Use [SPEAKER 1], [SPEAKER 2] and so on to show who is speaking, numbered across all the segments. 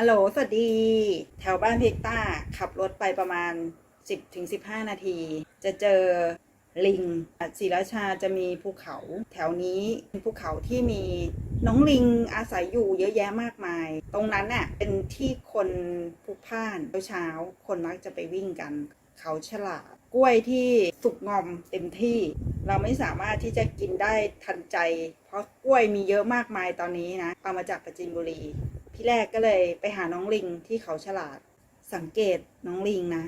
[SPEAKER 1] ฮัลโหล สวัสดี แถวบ้านเพกต้า ขับรถไปประมาณ 10-15 นาที จะเจอลิงศรีราชาจะมีภูเขา แถวนี้เป็นภูเขาที่มีน้องลิงอาศัยอยู่เยอะแยะมากมาย ตรงนั้นน่ะเป็นที่คนพลุกพ่านเช้าๆคนมักจะไปวิ่งกัน เขาฉลาด กล้วยที่สุกงอมเต็มที่ เราไม่สามารถที่จะกินได้ทันใจ เพราะกล้วยมีเยอะมากมายตอนนี้นะเอามาจากประจินบุรี พี่แรกก็เลยไปหาน้องลิงที่เขาฉลาด สังเกตน้องลิงนะ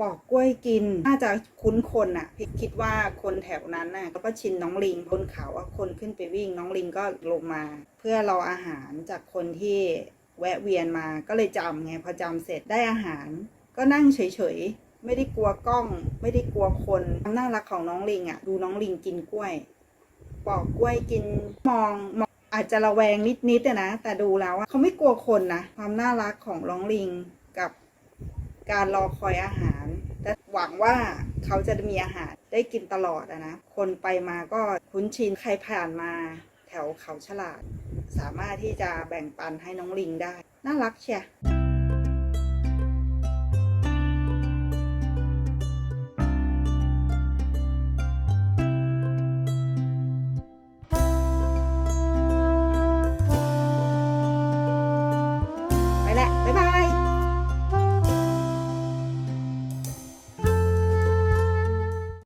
[SPEAKER 1] ปอกกล้วยกิน น่าจะคุ้นคนอะ่ะพี่คิดว่าคนแถวนั้นน่ะก็ชินน้องลิงบนเขาว่าคนขึ้นไปวิ่งน้องลิงก็ลงมา เพื่อรออาหารจากคนที่แวะเวียนมาก็เลยจำไงพอจำเสร็จได้อาหาร ก็นั่งเฉยๆ ไม่ได้กลัวกล้อง ไม่ได้กลัวคนความน่ารักของน้องลิงอะ่ะ ดูน้องลิงกินกล้วย ปอกกล้วยกินมองมอง อาจจะระแวงนิดๆอะนะ แต่ดูแล้วเขาไม่กลัวคนนะ ความน่ารักของน้องลิงกับการรอคอยอาหารและหวังว่าเขาจะมีอาหารได้กินตลอดอะนะ คนไปมาก็คุ้นชิน ใครผ่านมาแถวเขาฉลาด สามารถที่จะแบ่งปันให้น้องลิงได้ น่ารักเชีย 拜拜。